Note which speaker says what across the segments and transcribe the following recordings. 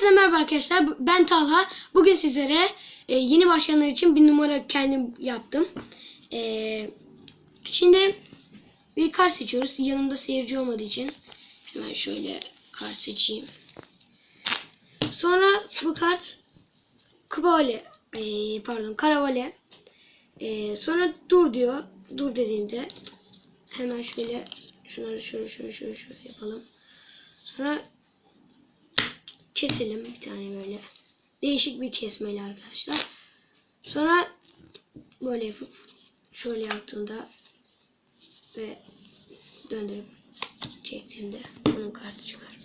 Speaker 1: Herkese merhaba arkadaşlar. Ben Talha. Bugün sizlere e, yeni başlayanlar için bir numara kendim yaptım. E, şimdi bir kart seçiyoruz. Yanımda seyirci olmadığı için hemen şöyle kart seçeyim. Sonra bu kart Kubale, e, pardon Karavale. E, sonra dur diyor. Dur dediğinde hemen şöyle şunları şöyle şöyle şöyle, şöyle yapalım. Sonra keselim bir tane böyle. Değişik bir kesmeli arkadaşlar. Sonra böyle yapıp şöyle yaptığımda ve döndürüp çektiğimde bunun kartı çıkar.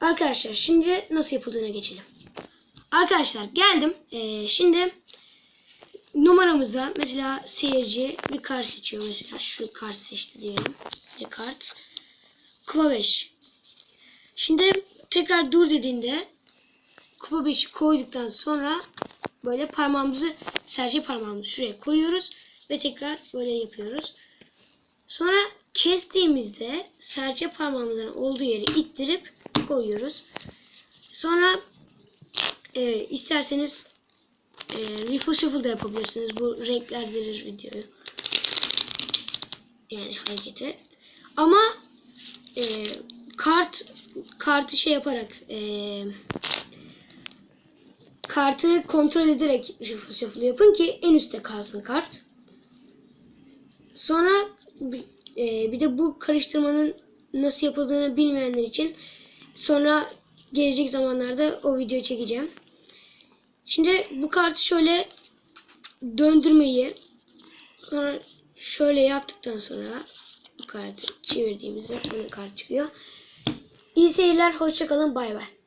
Speaker 1: Arkadaşlar şimdi nasıl yapıldığına geçelim. Arkadaşlar geldim. Ee, şimdi numaramızda mesela seyirci bir kart seçiyor. Mesela şu kart seçti diyelim. Bir kart. Kupa 5. Şimdi tekrar dur dediğinde kupa 5'i koyduktan sonra böyle parmağımızı serçe parmağımızı şuraya koyuyoruz ve tekrar böyle yapıyoruz. Sonra kestiğimizde serçe parmağımızın olduğu yeri ittirip koyuyoruz. Sonra e, isterseniz e, riffle shuffle da yapabilirsiniz. Bu renklerdirir videoyu. Yani hareketi. Ama e, kart kartı şey yaparak e, kartı kontrol ederek shuffle shuffle yapın ki en üstte kalsın kart. Sonra e, bir de bu karıştırmanın nasıl yapıldığını bilmeyenler için sonra gelecek zamanlarda o videoyu çekeceğim. Şimdi bu kartı şöyle döndürmeyi sonra şöyle yaptıktan sonra bu kartı çevirdiğimizde bu kart çıkıyor. İyi seyirler, hoşçakalın, bay bay.